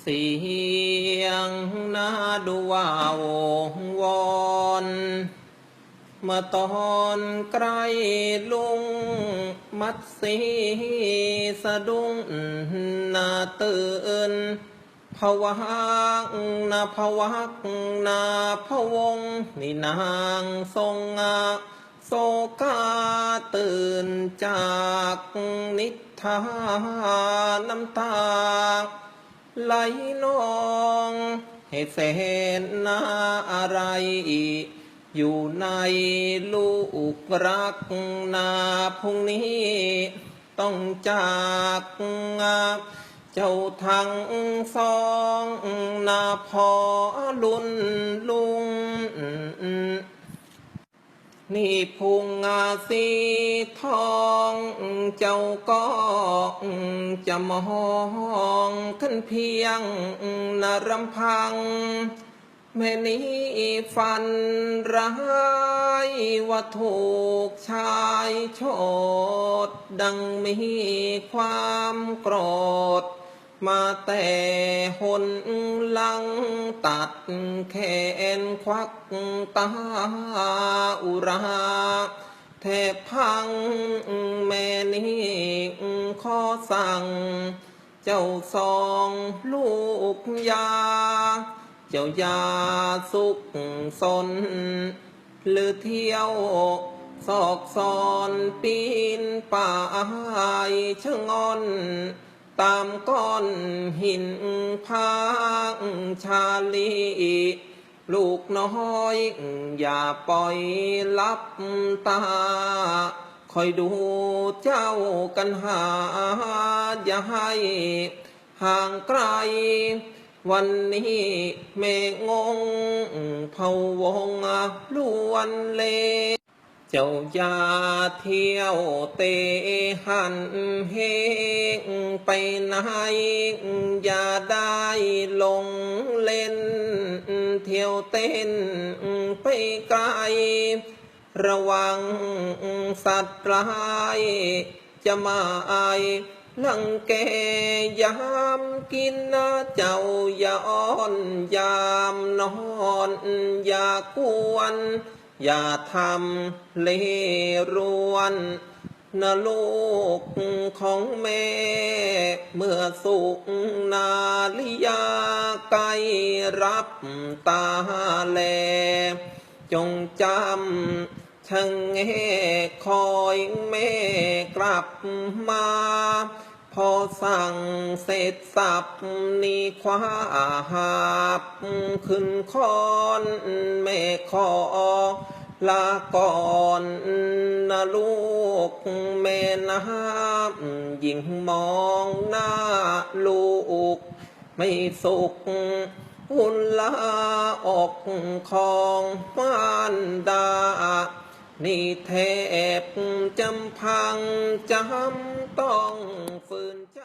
เสียงนาดูว่าวงวอนเมื่อตอนใกล้ลุงมัดสีสะดุ้งนาตื่นผวักนาผวักนาพะวงนี่นางทรงอาโศกาตื่นจากนิทาน้ำตา ไหลนองให้แสนนาอะไรอยู่ในลูกรักนาพรุ่งนี้ต้องจากเจ้าทั้งสองนาพอลุนลุง นี่พุงอาสีทองเจ้าก็จะมองขึ้นเพียงนารำพัง แม่นี้ฝันร้ายว่าถูกชายโชดดังมีความโกรธ มาแต่หนหลังตัดแขนควักตาอุราแทบพังแม่นี้ขอสั่ง เจ้าสองลูกยา เจ้ายาสุขสน หรือเที่ยวซอกซอนปีนป่ายชะงอน ตามก้อนหินพางชาลี ลูกน้อย อย่าปล่อยลับตา คอยดูเจ้ากันหา อย่าให้ห่างไกล วันนี้เมงงเผาวงล้วนเล เจ้าอย่าเที่ยวเตะหันเฮงไปไหนอย่าได้ลงเล่น เที่ยวเต้นไปไกล ระวังสัตว์ร้าย จะมาอายลังแกยามกินนะเจ้าอย่าอ้อนยามนอน อย่ากวน อย่าทำเลรวนนะลูกของแม่ เมื่อสุกนาลิยาไกรับตาแล จงจำช่างแงคอยแม่กลับมา อสั่งเสร็จสับนี่คว้าหาบขึ้นคอนแม่ขอลาก่อนนะลูกแม่น้ำยิ่งมองหน้าลูก ไม่สุขหุ่นลาออกของมารดา นี่เทพจำพังจำต้องฝืน